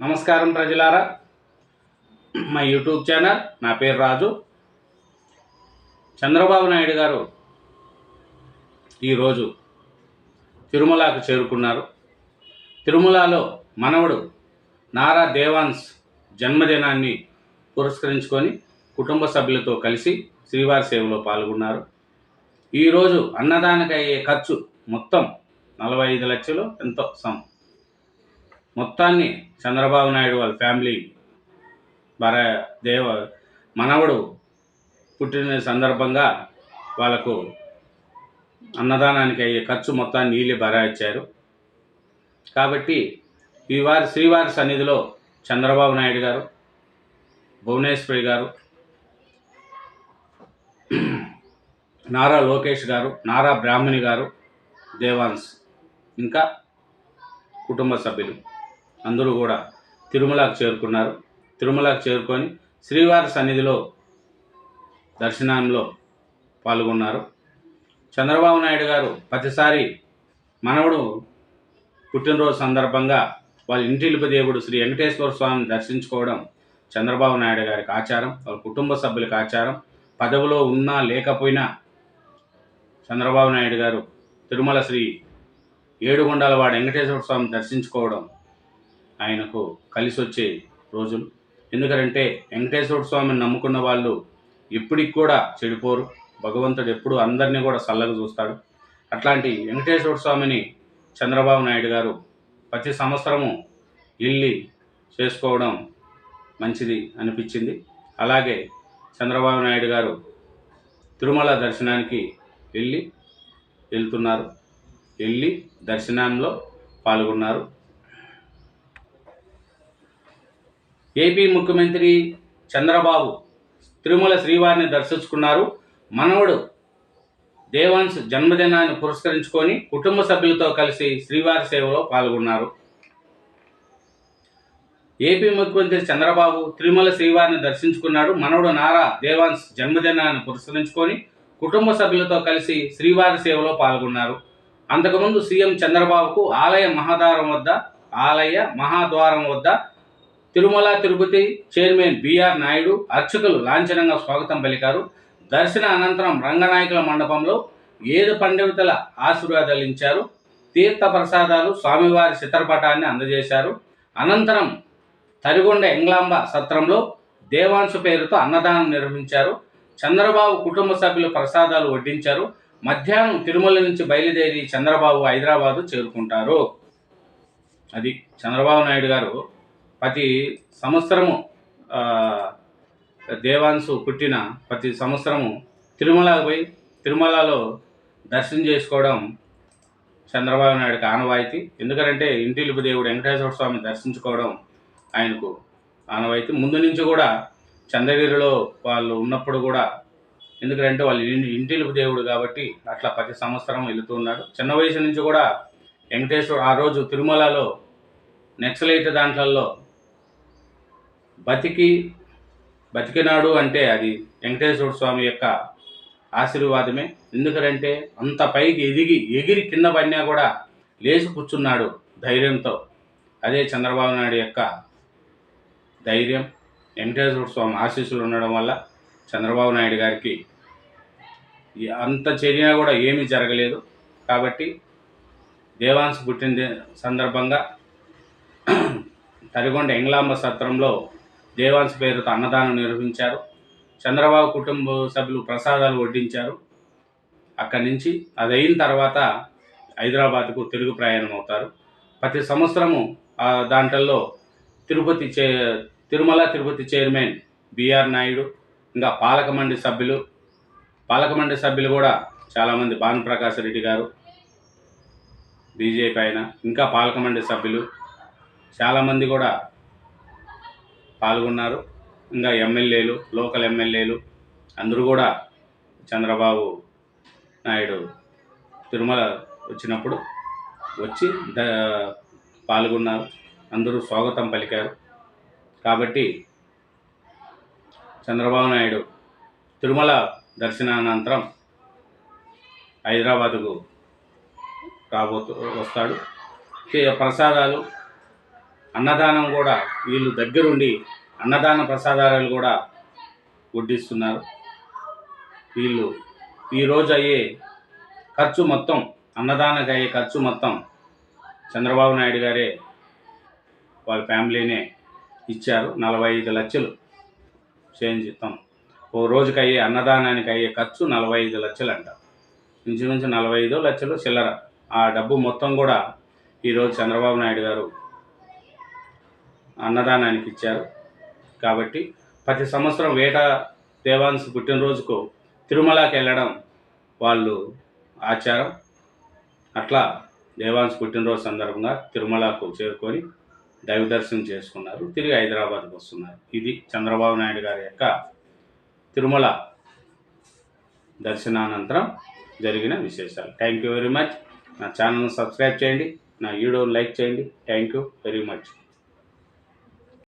నమస్కారం ప్రజలారా. మా యూట్యూబ్ ఛానల్ నా పేరు రాజు. చంద్రబాబు నాయుడు గారు ఈరోజు తిరుమలకు చేరుకున్నారు. తిరుమలలో మనవడు నారా దేవాన్స్ జన్మదినాన్ని పురస్కరించుకొని కుటుంబ సభ్యులతో కలిసి శ్రీవారి సేవలో పాల్గొన్నారు. ఈరోజు అన్నదానికి అయ్యే ఖర్చు మొత్తం నలభై ఐదు లక్షలు ఎంతో సం మొత్తాన్ని చంద్రబాబు నాయుడు వాళ్ళ ఫ్యామిలీ భర దేవ మనవడు పుట్టిన సందర్భంగా వాళ్ళకు అన్నదానానికి అయ్యే ఖర్చు మొత్తాన్ని నీళ్ళు బరాయించారు కాబట్టి ఈ వారి శ్రీవారి సన్నిధిలో చంద్రబాబు నాయుడు గారు భువనేశ్వరి గారు నారా లోకేష్ గారు నారా బ్రాహ్మణి గారు దేవాన్స్ ఇంకా కుటుంబ సభ్యులు. అందరూ కూడా తిరుమలకు చేరుకున్నారు. తిరుమలకు చేరుకొని శ్రీవారి సన్నిధిలో దర్శనంలో పాల్గొన్నారు. చంద్రబాబు నాయుడు గారు ప్రతిసారి మనవడు పుట్టినరోజు సందర్భంగా వాళ్ళ ఇంటిలిపి దేవుడు శ్రీ వెంకటేశ్వర స్వామిని దర్శించుకోవడం చంద్రబాబు నాయుడు గారికి ఆచారం వాళ్ళ కుటుంబ సభ్యులకు ఆచారం పదవిలో ఉన్నా లేకపోయినా చంద్రబాబు నాయుడు గారు తిరుమల శ్రీ ఏడుగొండలవాడ వెంకటేశ్వర స్వామిని దర్శించుకోవడం ఆయనకు కలిసి వచ్చే రోజులు. ఎందుకంటే వెంకటేశ్వర స్వామిని నమ్ముకున్న వాళ్ళు ఇప్పటికి కూడా చెడిపోరు. భగవంతుడు ఎప్పుడు అందరినీ కూడా చల్లగా చూస్తాడు. అట్లాంటి వెంకటేశ్వర స్వామిని చంద్రబాబు నాయుడు గారు ప్రతి సంవత్సరము వెళ్ళి చేసుకోవడం మంచిది అనిపించింది. అలాగే చంద్రబాబు నాయుడు గారు తిరుమల దర్శనానికి వెళ్ళి వెళ్తున్నారు. వెళ్ళి దర్శనంలో పాల్గొన్నారు. ఏపీ ముఖ్యమంత్రి చంద్రబాబు తిరుమల శ్రీవారిని దర్శించుకున్నారు. మనవడు దేవాన్స్ జన్మదినాన్ని పురస్కరించుకొని కుటుంబ సభ్యులతో కలిసి శ్రీవారి సేవలో పాల్గొన్నారు. ఏపీ ముఖ్యమంత్రి చంద్రబాబు తిరుమల శ్రీవారిని దర్శించుకున్నాడు. మనవడు నారా దేవాన్స్ జన్మదినాన్ని పురస్కరించుకొని కుటుంబ సభ్యులతో కలిసి శ్రీవారి సేవలో పాల్గొన్నారు. అంతకుముందు సీఎం చంద్రబాబుకు ఆలయ మహాద్వారం వద్ద ఆలయ మహాద్వారం వద్ద తిరుమల తిరుపతి చైర్మన్ బిఆర్ నాయుడు అర్చకులు లాంఛనంగా స్వాగతం పలికారు. దర్శన అనంతరం రంగనాయకుల మండపంలో ఏడు పండితుల ఆశీర్వాదాలు తీర్థ ప్రసాదాలు స్వామివారి చిత్రపటాన్ని అందజేశారు. అనంతరం తరిగొండ ఎంగ్లాంబ సత్రంలో దేవాంశు పేరుతో అన్నదానం నిర్వహించారు. చంద్రబాబు కుటుంబ సభ్యులు ప్రసాదాలు వడ్డించారు. మధ్యాహ్నం తిరుమల నుంచి బయలుదేరి చంద్రబాబు హైదరాబాదు చేరుకుంటారు. అది చంద్రబాబు నాయుడు గారు ప్రతి సంవత్సరము దేవాంశు పుట్టిన ప్రతి సంవత్సరము తిరుమలకు పోయి తిరుమలలో దర్శనం చేసుకోవడం చంద్రబాబు నాయుడుకి ఆనవాయితీ. ఎందుకంటే ఇంటిలిపి దేవుడు వెంకటేశ్వర స్వామి దర్శించుకోవడం ఆయనకు ఆనవాయితీ. ముందు నుంచి కూడా చంద్రగిరిలో వాళ్ళు ఉన్నప్పుడు కూడా ఎందుకంటే వాళ్ళు ఇంటిలుపు దేవుడు కాబట్టి అట్లా ప్రతి సంవత్సరం వెళుతూ ఉన్నాడు చిన్న వయసు నుంచి కూడా వెంకటేశ్వర ఆ రోజు తిరుమలలో నెక్సలైట్ దాంట్లలో బతికి బతికినాడు అంటే అది వెంకటేశ్వర స్వామి యొక్క ఆశీర్వాదమే. ఎందుకంటే అంత పైకి ఎదిగి ఎగిరి కింద పడినా కూడా లేచి కూర్చున్నాడు ధైర్యంతో. అదే చంద్రబాబు నాయుడు యొక్క ధైర్యం వెంకటేశ్వర స్వామి ఆశీస్సులు ఉండడం వల్ల చంద్రబాబు నాయుడు గారికి అంత చర్య కూడా ఏమీ జరగలేదు. కాబట్టి దేవాంశ పుట్టిన సందర్భంగా తరిగొండ ఎంగ్లాంబ సత్రంలో దేవాంశ పేరుతో అన్నదానం నిర్వహించారు. చంద్రబాబు కుటుంబ సభ్యులు ప్రసాదాలు వడ్డించారు. అక్కడి నుంచి అది అయిన తర్వాత హైదరాబాద్కు తిరుగు ప్రయాణం అవుతారు. ప్రతి సంవత్సరము దాంట్లో తిరుపతి చే తిరుమల తిరుపతి చైర్మన్ బిఆర్ నాయుడు ఇంకా పాలకమండి సభ్యులు పాలకమండి సభ్యులు కూడా చాలామంది భానుప్రకాష్ రెడ్డి గారు బీజేపీ ఆయన ఇంకా పాలకమండి సభ్యులు చాలామంది కూడా పాల్గొన్నారు. ఇంకా ఎమ్మెల్యేలు లోకల్ ఎమ్మెల్యేలు అందరూ కూడా చంద్రబాబు నాయుడు తిరుమల వచ్చినప్పుడు వచ్చి ద పాల్గొన్నారు. అందరూ స్వాగతం పలికారు. కాబట్టి చంద్రబాబు నాయుడు తిరుమల దర్శనానంతరం హైదరాబాదుకు రాబోతూ వస్తాడు. ప్రసాదాలు అన్నదానం కూడా వీళ్ళు దగ్గరుండి అన్నదాన ప్రసాదాలు కూడా వడ్డిస్తున్నారు. వీళ్ళు ఈరోజు అయ్యే ఖర్చు మొత్తం అన్నదానకు అయ్యే ఖర్చు మొత్తం చంద్రబాబు నాయుడు గారే వాళ్ళ ఫ్యామిలీనే ఇచ్చారు. నలభై ఐదు లక్షలు చేంజ్ ఇస్తాం. ఓ రోజుకి అయ్యే అన్నదానానికి అయ్యే ఖర్చు నలభై ఐదు లక్షలు అంట ఇంచుమించు నలభై ఐదు లక్షలు చిల్లర. ఆ డబ్బు మొత్తం కూడా ఈరోజు చంద్రబాబు నాయుడు గారు అన్నదానానికి ఇచ్చారు. కాబట్టి ప్రతి సంవత్సరం వేట దేవాన్స్ పుట్టినరోజుకు తిరుమలకి వెళ్ళడం వాళ్ళు ఆచారం. అట్లా దేవాన్స్ పుట్టినరోజు సందర్భంగా తిరుమలకు చేరుకొని దైవ దర్శనం చేసుకున్నారు. తిరిగి హైదరాబాద్కు వస్తున్నారు. ఇది చంద్రబాబు నాయుడు గారి యొక్క తిరుమల దర్శనానంతరం జరిగిన విశేషాలు. థ్యాంక్ యూ వెరీ మచ్ నా ఛానల్ని సబ్స్క్రైబ్ చేయండి. నా వీడియోని లైక్ చేయండి. Thank you very much